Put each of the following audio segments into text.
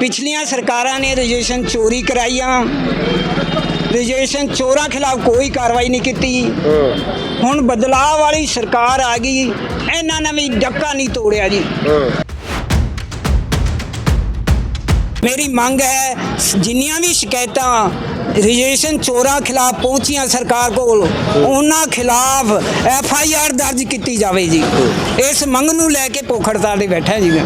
ਪਿਛਲੀਆਂ ਸਰਕਾਰਾਂ ਨੇ ਰਜਿਸਟ੍ਰੇਸ਼ਨ ਚੋਰੀ ਕਰਾਈਆਂ ਰਜਿਸਟ੍ਰੇਸ਼ਨ ਚੋਰਾਂ ਖਿਲਾਫ ਕੋਈ ਕਾਰਵਾਈ ਨਹੀਂ ਕੀਤੀ। ਹੁਣ ਬਦਲਾਅ ਵਾਲੀ ਸਰਕਾਰ ਆ ਗਈ। ਇਹਨਾਂ ਨੇ ਵੀ ਡੱਕਾ ਨਹੀਂ ਤੋੜਿਆ ਜੀ। ਮੇਰੀ ਮੰਗ ਹੈ, ਜਿੰਨੀਆਂ ਵੀ ਸ਼ਿਕਾਇਤਾਂ ਰਜਿਸਟ੍ਰੇਸ਼ਨ ਚੋਰਾਂ ਖਿਲਾਫ ਪਹੁੰਚੀਆਂ ਸਰਕਾਰ ਕੋਲ, ਉਹਨਾਂ ਖਿਲਾਫ ਐਫ ਆਈ ਆਰ ਦਰਜ ਕੀਤੀ ਜਾਵੇ ਜੀ। ਇਸ ਮੰਗ ਨੂੰ ਲੈ ਕੇ ਭੁੱਖ ਹੜਤਾਲ ਤੇ ਬੈਠਾ ਜੀ ਮੈਂ।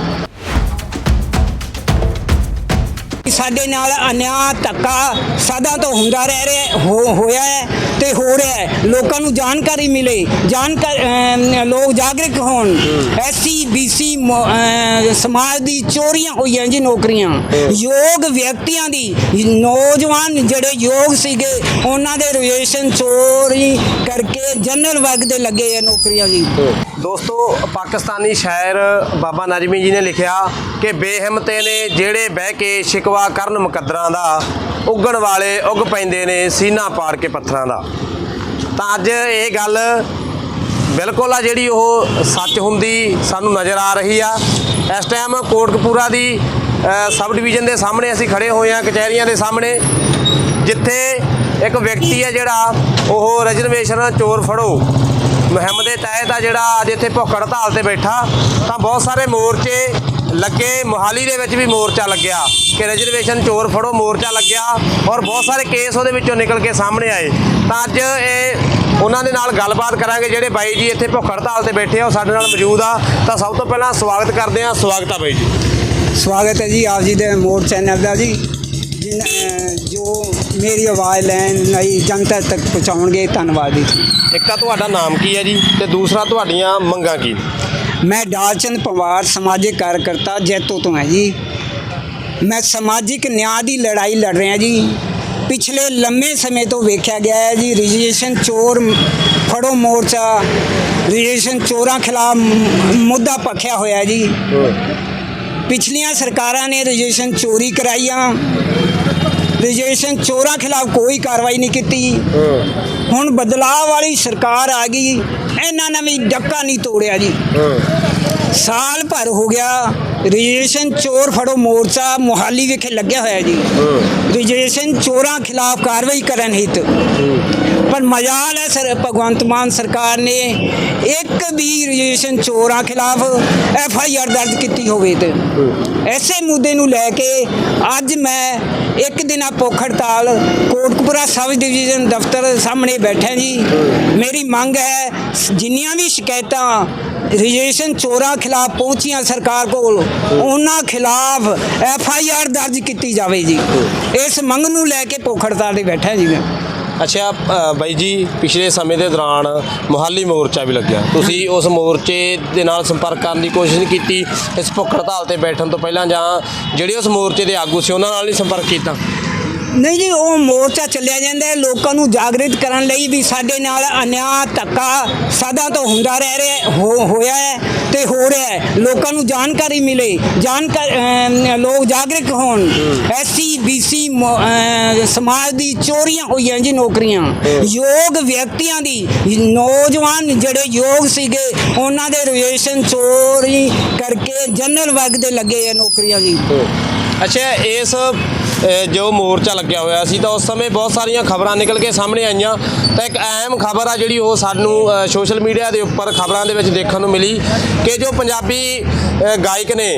ਸਾਡੇ ਨਾਲ ਅਨਿਆਂ ਧੱਕਾ ਸਦਾ ਤੋਂ ਹੁੰਦਾ ਰਹਿ ਰਿਹਾ ਹੋ- ਹੋਇਆ ਹੈ ਤੇ ਹੋ ਰਿਹਾ ਹੈ। ਲੋਕਾਂ ਨੂੰ ਜਾਣਕਾਰੀ ਮਿਲੇ ਜਾਣਕਾਰ ਲੋਕ ਜਾਗਰੂਕ ਹੋਣ। ਐਸਸੀ ਬੀਸੀ ਸਮਾਜ ਦੀ ਚੋਰੀਆਂ ਹੋਈਆਂ ਜੀ ਨੌਕਰੀਆਂ। ਯੋਗ ਵਿਅਕਤੀਆਂ ਦੀ ਨੌਜਵਾਨ ਜਿਹੜੇ ਯੋਗ ਸੀਗੇ ਉਹਨਾਂ ਦੇ ਰਿਲੇਸ਼ਨ ਚੋਰੀ ਕਰਕੇ ਜਨਰਲ ਵਰਗ ਦੇ ਲੱਗੇ ਆ ਨੌਕਰੀਆਂ ਜੀ। ਦੋਸਤੋ ਪਾਕਿਸਤਾਨੀ ਸ਼ਾਇਰ ਬਾਬਾ ਨਜਮੀ ਜੀ ਨੇ ਲਿਖਿਆ ਕਿ ਬੇਹਿੰਮਤੇ ਨੇ ਜਿਹੜੇ ਬਹਿ ਕੇ ਸ਼ਿਕਵਾ ਕਰਨ ਮੁਕੱਦਰਾਂ ਦਾ, ਉੱਗਣ ਵਾਲੇ ਉੱਗ ਪੈਂਦੇ ਨੇ ਸੀਨਾ ਪਾੜ ਕੇ ਪੱਥਰਾਂ ਦਾ। ਤਾਂ ਅੱਜ ਇਹ ਗੱਲ ਬਿਲਕੁਲ ਆ ਜਿਹੜੀ ਉਹ ਸੱਚ ਹੁੰਦੀ ਸਾਨੂੰ ਨਜ਼ਰ ਆ ਰਹੀ ਆ। ਇਸ ਟਾਈਮ ਕੋਟਕਪੂਰਾ ਦੀ ਸਬ ਡਿਵੀਜ਼ਨ ਦੇ ਸਾਹਮਣੇ ਅਸੀਂ ਖੜੇ ਹੋਏ ਆ ਕਚਹਿਰੀਆਂ ਦੇ ਸਾਹਮਣੇ, ਜਿੱਥੇ ਇੱਕ ਵਿਅਕਤੀ ਹੈ ਜਿਹੜਾ, ਉਹ ਰਿਜ਼ਰਵੇਸ਼ਨ ਚੋਰ ਫੜੋ। ਮੁਹਿੰਮ ਦੇ ਤਹਿਤ ਆ ਜਿਹੜਾ, ਅੱਜ ਇੱਥੇ ਭੁੱਖ ਹੜਤਾਲ ਤੇ ਬੈਠਾ, ਤਾਂ ਬਹੁਤ ਸਾਰੇ ਮੋਰਚੇ ਲੱਗੇ ਮੋਹਾਲੀ ਦੇ ਵਿੱਚ ਵੀ ਮੋਰਚਾ ਲੱਗਿਆ ਕਿ ਰਿਜ਼ਰਵੇਸ਼ਨ ਚੋਰ ਫੜੋ ਮੋਰਚਾ ਲੱਗਿਆ ਔਰ ਬਹੁਤ ਸਾਰੇ ਕੇਸ ਉਹਦੇ ਵਿੱਚੋਂ ਨਿਕਲ ਕੇ ਸਾਹਮਣੇ ਆਏ। ਤਾਂ ਅੱਜ ਇਹ ਉਹਨਾਂ ਦੇ ਨਾਲ ਗੱਲਬਾਤ ਕਰਾਂਗੇ ਜਿਹੜੇ ਬਾਈ ਜੀ ਇੱਥੇ ਭੁੱਖ ਹੜਤਾਲ ਤੇ ਬੈਠੇ ਆ ਉਹ ਸਾਡੇ ਨਾਲ ਮੌਜੂਦ ਆ। ਤਾਂ ਸਭ ਤੋਂ ਪਹਿਲਾਂ ਸਵਾਗਤ ਕਰਦੇ ਆ ਸਵਾਗਤ ਆ ਬਾਈ ਜੀ। ਸਵਾਗਤ ਹੈ ਜੀ ਆਪ ਜੀ ਦੇ ਮੋੜ ਚੈਨਲ ਦਾ ਜੀ ਜੋ ਮੇਰੀ ਆਵਾਜ਼ ਲੈਣ ਲਈ ਜਨਤਾ ਤੱਕ ਪਹੁੰਚਾਉਣਗੇ ਧੰਨਵਾਦ ਜੀ। ਇੱਕ ਤਾਂ ਤੁਹਾਡਾ ਨਾਮ ਕੀ ਹੈ ਜੀ ਤੇ ਦੂਸਰਾ ਤੁਹਾਡੀਆਂ ਮੰਗਾਂ ਕੀ? ਮੈਂ ਡਾਲਚੰਦ ਪਵਾਰ, ਸਮਾਜਿਕ ਕਾਰਜਕਰਤਾ ਜੈਤੋ ਤੋਂ ਹਾਂ ਜੀ। ਮੈਂ ਸਮਾਜਿਕ ਨਿਆਂ ਦੀ ਲੜਾਈ ਲੜ ਰਿਹਾ ਜੀ। ਪਿਛਲੇ ਲੰਮੇ ਸਮੇਂ ਤੋਂ ਵੇਖਿਆ ਗਿਆ ਹੈ ਜੀ, ਰਜਿਸਟ੍ਰੇਸ਼ਨ ਚੋਰ ਫੜੋ ਮੋਰਚਾ, ਰਜਿਸਟ੍ਰੇਸ਼ਨ ਚੋਰਾਂ ਖਿਲਾਫ ਮੁੱਦਾ ਪੱਖਿਆ ਹੋਇਆ ਜੀ। ਪਿਛਲੀਆਂ ਸਰਕਾਰਾਂ ਨੇ ਰਜਿਸਟ੍ਰੇਸ਼ਨ ਚੋਰੀ ਕਰਾਈਆਂ। ਰਜਿਸਟ੍ਰੇਸ਼ਨ ਚੋਰਾਂ ਖਿਲਾਫ ਕੋਈ ਕਾਰਵਾਈ ਨਹੀਂ ਕੀਤੀ। ਹੁਣ ਬਦਲਾਅ ਵਾਲੀ ਸਰਕਾਰ ਆ ਗਈ। ਇਹਨਾਂ ਨੇ ਵੀ ਡੱਕਾ ਨਹੀਂ ਤੋੜਿਆ ਜੀ। ਸਾਲ ਭਰ ਹੋ ਗਿਆ ਰਜਿਸਟ੍ਰੇਸ਼ਨ ਚੋਰ ਫੜੋ ਮੋਰਚਾ ਮੁਹਾਲੀ ਵਿਖੇ ਲੱਗਿਆ ਹੋਇਆ ਜੀ। ਰਜਿਸਟ੍ਰੇਸ਼ਨ ਚੋਰਾਂ ਖਿਲਾਫ ਕਾਰਵਾਈ ਕਰਨ ਹਿੱਤ। ਪਰ ਮਜਾਲ ਹੈ ਸਰ ਭਗਵੰਤ ਮਾਨ ਸਰਕਾਰ ਨੇ ਇੱਕ ਵੀ ਰਜਿਸਟ੍ਰੇਸ਼ਨ ਚੋਰਾਂ ਖਿਲਾਫ ਐਫ ਆਈ ਆਰ ਦਰਜ ਕੀਤੀ ਹੋਵੇ ਤੇ। ਐਸੇ ਮੁੱਦੇ ਨੂੰ ਲੈ ਕੇ ਅੱਜ ਮੈਂ ਇੱਕ ਦਿਨਾ ਭੁੱਖ ਹੜਤਾਲ ਕੋਟਕਪੂਰਾ ਸਬ ਡਿਵੀਜ਼ਨ ਦਫ਼ਤਰ ਸਾਹਮਣੇ ਬੈਠਾ ਜੀ। ਮੇਰੀ ਮੰਗ ਹੈ ਜਿੰਨੀਆਂ ਵੀ ਸ਼ਿਕਾਇਤਾਂ ਰਜਿਸਟ੍ਰੇਸ਼ਨ ਚੋਰਾਂ ਖਿਲਾਫ ਪਹੁੰਚੀਆਂ ਸਰਕਾਰ ਕੋਲ, ਉਹਨਾਂ ਖਿਲਾਫ ਐਫ ਆਈ ਆਰ ਦਰਜ ਕੀਤੀ ਜਾਵੇ ਜੀ। ਇਸ ਮੰਗ ਨੂੰ ਲੈ ਕੇ ਭੁੱਖ ਹੜਤਾਲ ਤੇ ਬੈਠਾ ਜੀ ਮੈਂ। ਅੱਛਾ ਅ, ਬਾਈ ਜੀ ਪਿਛਲੇ ਸਮੇਂ ਦੇ ਦੌਰਾਨ ਮੁਹਾਲੀ ਮੋਰਚਾ ਵੀ ਲੱਗਿਆ। ਤੁਸੀਂ ਉਸ ਮੋਰਚੇ ਦੇ ਨਾਲ ਸੰਪਰਕ ਕਰਨ ਦੀ ਕੋਸ਼ਿਸ਼ ਨਹੀਂ ਕੀਤੀ ਇਸ ਭੁੱਖ ਹੜਤਾਲ ਤੇ ਬੈਠਣ ਤੋਂ ਪਹਿਲਾਂ ਜਾਂ ਜਿਹੜੇ ਉਸ ਮੋਰਚੇ ਦੇ ਆਗੂ ਸੀ ਉਹਨਾਂ ਨਾਲ ਨਹੀਂ ਸੰਪਰਕ ਕੀਤਾ? ਨਹੀਂ ਜੀ ਉਹ ਮੋਰਚਾ ਚੱਲਿਆ ਜਾਂਦਾ ਹੈ। ਲੋਕਾਂ ਨੂੰ ਜਾਗਰਿਤ ਕਰਨ ਲਈ ਵੀ ਸਾਡੇ ਨਾਲ ਅਨਿਆਂ ਧੱਕਾ ਸਦਾ ਤੋਂ ਹੁੰਦਾ ਰਹਿ ਰਿਹਾ ਹੋ- ਹੋਇਆ ਹੈ ਤੇ ਹੋ ਰਿਹਾ ਹੈ। ਲੋਕਾਂ ਨੂੰ ਜਾਣਕਾਰੀ ਮਿਲੇ ਜਾਣਕਾਰ ਲੋਕ ਜਾਗਰੂਕ ਹੋਣ। ਐਸਸੀ ਬੀਸੀ ਸਮਾਜ ਦੀ ਚੋਰੀਆਂ ਹੋਈਆਂ ਜੀ ਨੌਕਰੀਆਂ। ਯੋਗ ਵਿਅਕਤੀਆਂ ਦੀ ਨੌਜਵਾਨ ਜਿਹੜੇ ਯੋਗ ਸੀਗੇ ਉਹਨਾਂ ਦੇ ਰਿਲੇਸ਼ਨ ਚੋਰੀ ਕਰਕੇ ਜਨਰਲ ਵਰਗ ਦੇ ਲੱਗੇ ਆ ਨੌਕਰੀਆਂ ਜੀ। ਅੱਛਾ, ਇਸ ਜੋ ਮੋਰਚਾ ਲੱਗਿਆ ਹੋਇਆ ਸੀ, ਤਾਂ ਉਸ ਸਮੇਂ ਬਹੁਤ ਸਾਰੀਆਂ ਖਬਰਾਂ ਨਿਕਲ ਕੇ ਸਾਹਮਣੇ ਆਈਆਂ। ਤਾਂ ਇੱਕ ਅਹਿਮ ਖਬਰ ਆ ਜਿਹੜੀ ਉਹ ਸਾਨੂੰ ਸੋਸ਼ਲ ਮੀਡੀਆ ਦੇ ਉੱਪਰ ਖਬਰਾਂ ਦੇ ਵਿੱਚ ਦੇਖਣ ਨੂੰ ਮਿਲੀ ਕਿ ਜੋ ਪੰਜਾਬੀ ਗਾਇਕ ਨੇ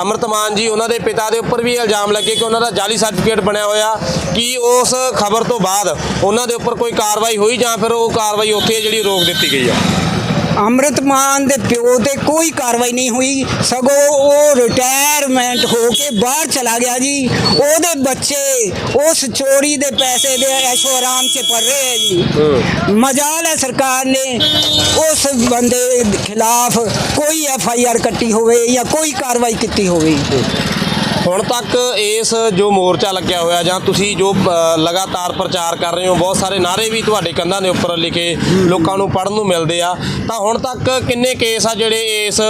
ਅਮਰਤਮਾਨ ਜੀ, ਉਹਨਾਂ ਦੇ ਪਿਤਾ ਦੇ ਉੱਪਰ ਵੀ ਇਲਜ਼ਾਮ ਲੱਗੇ ਕਿ ਉਹਨਾਂ ਦਾ ਜਾਲੀ ਸਰਟੀਫਿਕੇਟ ਬਣਿਆ ਹੋਇਆ, ਕਿ ਉਸ ਖਬਰ ਤੋਂ ਬਾਅਦ ਉਹਨਾਂ ਦੇ ਉੱਪਰ ਕੋਈ ਕਾਰਵਾਈ ਹੋਈ ਜਾਂ ਫਿਰ ਉਹ ਕਾਰਵਾਈ ਉੱਥੇ ਜਿਹੜੀ ਰੋਕ ਦਿੱਤੀ ਗਈ ਆ। ਅੰਮ੍ਰਿਤਮਾਨ ਦੇ ਪਿਓ ਤੇ ਕੋਈ ਕਾਰਵਾਈ ਨਹੀਂ ਹੋਈ। ਸਗੋਂ ਉਹ ਰਿਟਾਇਰਮੈਂਟ ਹੋ ਕੇ ਬਾਹਰ ਚਲਾ ਗਿਆ ਜੀ। ਉਹਦੇ ਬੱਚੇ ਉਸ ਚੋਰੀ ਦੇ ਪੈਸੇ ਦੇ ਐਸ਼ੋ ਆਰਾਮ 'ਚ ਪੜ ਰਹੇ ਹੈ ਜੀ। ਮਜਾਲ ਹੈ ਸਰਕਾਰ ਨੇ। ਉਸ ਬੰਦੇ ਖਿਲਾਫ ਕੋਈ ਐਫ ਆਈ ਆਰ ਕੱਟੀ ਹੋਵੇ ਜਾਂ ਕੋਈ ਕਾਰਵਾਈ ਕੀਤੀ ਹੋਵੇ। ਹੁਣ ਤੱਕ ਇਸ ਜੋ ਮੋਰਚਾ ਲੱਗਿਆ ਹੋਇਆ ਜਾਂ ਤੁਸੀਂ ਜੋ ਲਗਾਤਾਰ ਪ੍ਰਚਾਰ ਕਰ ਰਹੇ ਹੋ, ਬਹੁਤ ਸਾਰੇ ਨਾਰੇ ਵੀ ਤੁਹਾਡੇ ਕੰਧਾਂ ਦੇ ਉੱਪਰ ਲਿਖੇ ਲੋਕਾਂ ਨੂੰ ਪੜਨ ਨੂੰ ਮਿਲਦੇ ਆ। ਤਾਂ ਹੁਣ ਤੱਕ ਕਿੰਨੇ ਕੇਸ ਆ ਜਿਹੜੇ ਇਸ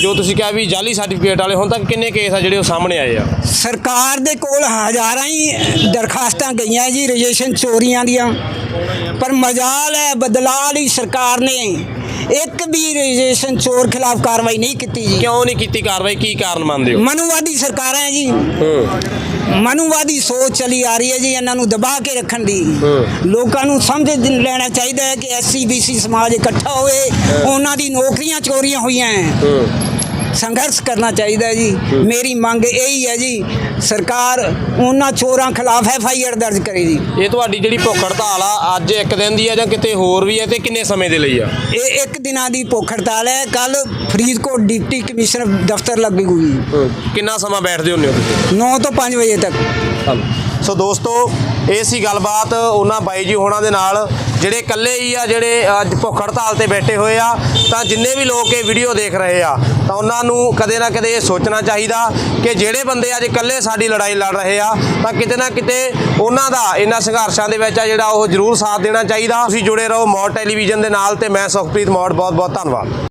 ਜੋ ਤੁਸੀਂ ਕਿਹਾ ਵੀ ਜਾਲੀ ਸਰਟੀਫਿਕੇਟ ਵਾਲੇ, ਹੁਣ ਤੱਕ ਕਿੰਨੇ ਕੇਸ ਆ ਜਿਹੜੇ ਉਹ ਸਾਹਮਣੇ ਆਏ ਆ? ਸਰਕਾਰ ਦੇ ਕੋਲ ਹਜ਼ਾਰਾਂ ਹੀ ਦਰਖਾਸਤਾਂ ਗਈਆਂ ਜੀ, ਰਜਿਸਟ੍ਰੇਸ਼ਨ ਚੋਰੀਆਂ ਦੀਆਂ। ਪਰ ਮਜਾਲ ਹੈ, ਬਦਲਾਅ ਲਈ ਸਰਕਾਰ ਨੇ ਇੱਕ ਵੀ ਰਜਿਸਟ੍ਰੇਸ਼ਨ ਚੋਰ ਖਿਲਾਫ ਕਾਰਵਾਈ ਨਹੀਂ ਕੀਤੀ ਜੀ। ਕਿਉਂ ਨਹੀਂ ਕੀਤੀ ਕਾਰਵਾਈ? ਕੀ ਕਾਰਨ ਮੰਨਦੇ ਹੋ? ਮਨੂਵਾਦੀ ਸਰਕਾਰਾਂ ਹੈ ਜੀ। ਮਨੂਵਾਦੀ ਸੋਚ ਚਲੀ ਆ ਰਹੀ ਹੈ ਜੀ ਇਹਨਾਂ ਨੂੰ ਦਬਾ ਕੇ ਰੱਖਣ ਦੀ। ਲੋਕਾਂ ਨੂੰ ਸਮਝ ਲੈਣਾ ਚਾਹੀਦਾ ਹੈ ਕਿ ਐਸਸੀ ਬੀਸੀ ਸਮਾਜ ਇਕੱਠਾ ਹੋਏ ਉਹਨਾਂ ਦੀ ਨੌਕਰੀਆਂ ਚੋਰੀਆਂ ਹੋਈਆਂ ਹੂੰ। ਸੰਘਰਸ਼ ਕਰਨਾ ਚਾਹੀਦਾ ਹੈ ਜੀ। ਮੇਰੀ ਮੰਗ ਇਹੀ ਹੈ ਜੀ ਸਰਕਾਰ ਉਹਨਾਂ ਚੋਰਾਂ ਖਿਲਾਫ ਐਫ ਆਈ ਆਰ ਦਰਜ ਕਰੇ ਜੀ। ਇਹ ਤੁਹਾਡੀ ਜਿਹੜੀ ਭੁੱਖ ਹੜਤਾਲ ਆ ਅੱਜ ਇੱਕ ਦਿਨ ਦੀ ਆ ਜਾਂ ਕਿਤੇ ਹੋਰ ਵੀ ਹੈ ਤੇ ਕਿੰਨੇ ਸਮੇਂ ਦੇ ਲਈ ਆ? ਇਹ ਇੱਕ ਦਿਨਾਂ ਦੀ ਭੁੱਖ ਹੜਤਾਲ ਹੈ। ਕੱਲ ਫਰੀਦਕੋਟ ਡਿਪਟੀ ਕਮਿਸ਼ਨਰ ਦਫ਼ਤਰ ਲੱਗੇਗੀ ਕਿੰਨਾ ਸਮਾਂ ਬੈਠਦੇ ਹੁੰਦੇ ਹੋ ਤੁਸੀਂ? 9 ਤੋਂ 5 ਵਜੇ ਤੱਕ। ਸੋ ਦੋਸਤੋ ਇਹ ਸੀ ਗੱਲਬਾਤ ਉਹਨਾਂ ਬਾਈ ਜੀ ਹੋਣਾ ਦੇ ਨਾਲ, ਜਿਹੜੇ ਇਕੱਲੇ ਹੀ ਆ, ਜਿਹੜੇ ਅੱਜ ਭੁੱਖ ਹੜਤਾਲ ਤੇ ਬੈਠੇ ਹੋਏ ਆ, ਤਾਂ ਜਿੰਨੇ ਵੀ ਲੋਕ ਇਹ ਵੀਡੀਓ ਦੇਖ ਰਹੇ ਆ, ਤਾਂ ਉਹਨਾਂ ਨੂੰ ਕਦੇ ਨਾ ਕਦੇ ਇਹ ਸੋਚਣਾ ਚਾਹੀਦਾ ਕਿ ਜਿਹੜੇ ਬੰਦੇ ਅੱਜ ਇਕੱਲੇ ਸਾਡੀ ਲੜਾਈ ਲੜ ਰਹੇ ਆ, ਤਾਂ ਕਿਤੇ ਨਾ ਕਿਤੇ ਉਹਨਾਂ ਦਾ ਇਹਨਾਂ ਸੰਘਰਸ਼ਾਂ ਦੇ ਵਿੱਚ ਆ ਜਿਹੜਾ ਉਹ ਜ਼ਰੂਰ ਸਾਥ ਦੇਣਾ ਚਾਹੀਦਾ। ਤੁਸੀਂ ਜੁੜੇ ਰਹੋ ਮੌੜ ਟੈਲੀਵਿਜ਼ਨ ਦੇ ਨਾਲ ਤੇ ਮੈਂ ਸੁਖਪ੍ਰੀਤ ਮੌੜ ਬਹੁਤ ਬਹੁਤ ਧੰਨਵਾਦ।